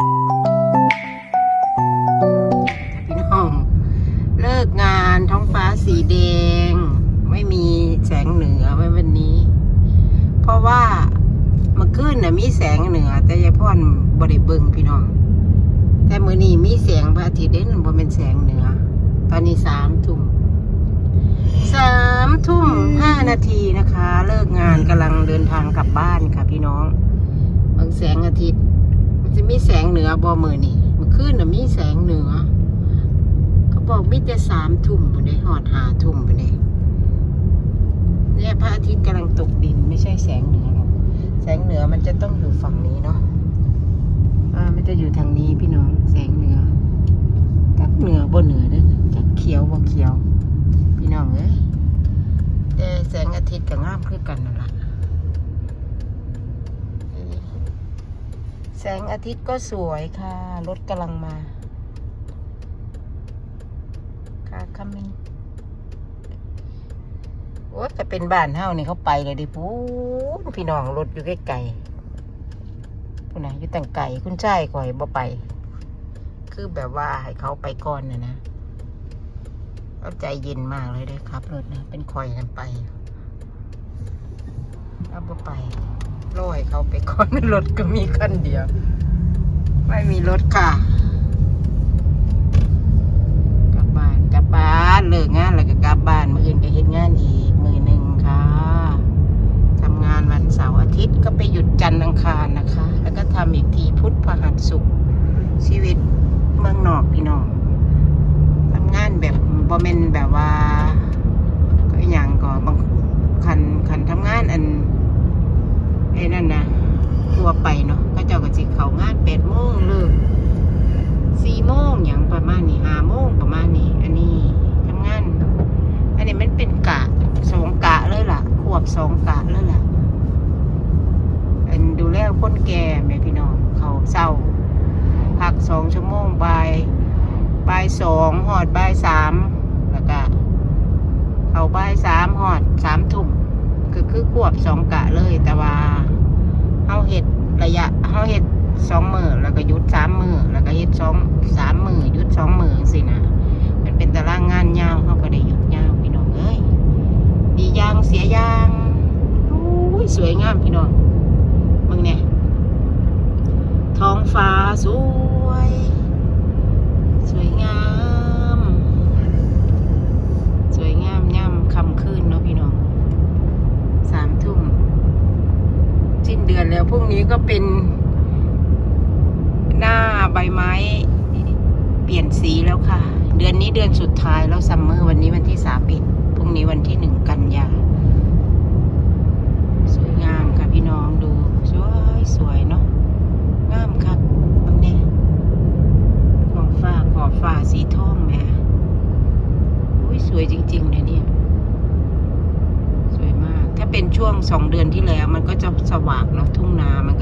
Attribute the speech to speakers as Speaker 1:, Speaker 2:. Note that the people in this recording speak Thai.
Speaker 1: พี่น้องเลิกงานท้องฟ้าสีแดง ไม่มีแสงเหนือไว้วันนี้ เพราะว่าเมื่อคืนน่ะมีแสงเหนือ แต่ยายพ่อนบริเบิงพี่น้อง แต่มื้อนี้มีแสงพระอาทิตย์เด่นบ่เป็นแสงเหนือ ตอนนี้สามทุ่มสามทุ่มห้านาทีนะคะ เลิกงานกำลังเดินทางกลับบ้านค่ะพี่น้องบิ่งแสงอาทิตย์ แสงเหนือบ่มือนี่มื่อคืนน่ะมีแสงเหนือ เขาบอกมีแต่สามทุ่มพุ่นได้หอดหาทุ่มพุ่นได้เนี่ยพระอาทิตย์กำลังตกดินไม่ใช่แสงเหนือหรอกแสงเหนือมันจะต้องอยู่ฝั่งนี้เนาะอ่ามันจะอยู่ทางนี้พี่น้องแสงเหนือจักเหนือบ่เหนือเด้อจักเขียวบ่เขียว พี่น้องเอ้ยแต่แสงอาทิตย์กับงามคือกันนั่นล่ะ แสงอาทิตย์ก็สวยค่ะ รถกำลังมา ค่ะคัมมิงโอ้ยแต่เป็นบ้านเฮานี่เขาไปเลยดิปูนพี่น้องรถอยู่ใกล้ๆคุณนะอยู่ต่งไก่คุณชายข่อยบ่ไป คือแบบว่าให้เขาไปก่อนนะนะเอาใจเย็นมากเลยด้อครับรถนะเป็นข่อยกันไป เอาบ่ไป รอให้เขาไปก่อนรถก็มีคันเดียว ไม่มีรถค่ะ กลับบ้านกลับบ้านเลิกงานแล้วก็กลับบ้านมืออื่นก็เฮ็ดงานอีกมือหนึ่งค่ะทำงานวันเสาร์อาทิตย์ก็ไปหยุดจันทร์อังคารนะคะ แล้วก็ทำอีกทีพุธพฤหัสศุกร์ชีวิตเมืองนอกพี่น้องทำงานแบบบ่แม่นแบบว่า ก็อย่างก็บางคันคันทำงานอัน อ้นั่นนะทั่วไปเนาะก็เจ้าก็สิเขางานแปดโมงเลิกสี่โมงอย่างประมาณนี้ห้าโมงประมาณนี้ อันนี้ทำงาน อันนี้มันเป็นกะสองกะเลยล่ะ ขวบสองกะเลยล่ะ อันดูแลคนแก่แม่พี่น้องเขาเศร้าพักสองชั่วโมงบ่ายบ่ายสองหอดบ่ายสามแล้วก็เขาบ่ายสามหอดสามทุ่มคือคือขวบสองกะเลยแต่ว่า เฮาเห็ดระยะเฮาเห็ดสองมือแล้วก็ยุดสามมือแล้วก็เห็ดสองสามมือยุดสองมือสินะมันเป็นตารางงานยาวเขาก็ได้ยุดยาวพี่น้องเอ้ยดียางเสียยางอุ้ยสวยงามพี่น้องมึงเนี่ยท้องฟ้าสวย สวยงาม สวยงามย่ำคำคืนเนาะพี่น้องสามทุ่มสิ้นเดือ นี้ก็เป็น หน้าใบไม้ เปลี่ยนสีแล้วค่ะ เดือนนี้เดือนสุดท้ายแล้วซัมเมอร์วันนี้วันที่สามปิดพรุ่งนี้วันที่หนึ่งกันยา สวยงามค่ะพี่น้องดู สวยสวยเนาะงามครับบังเนี่ยขอบฟ้าขอบฟ้าสีทองแม่อุ้ยสวยจริงๆเลยเนี่ย เป็นช่วงสองเดือนที่แล้ว มันก็จะสว่างเนาะทุ่งนามัน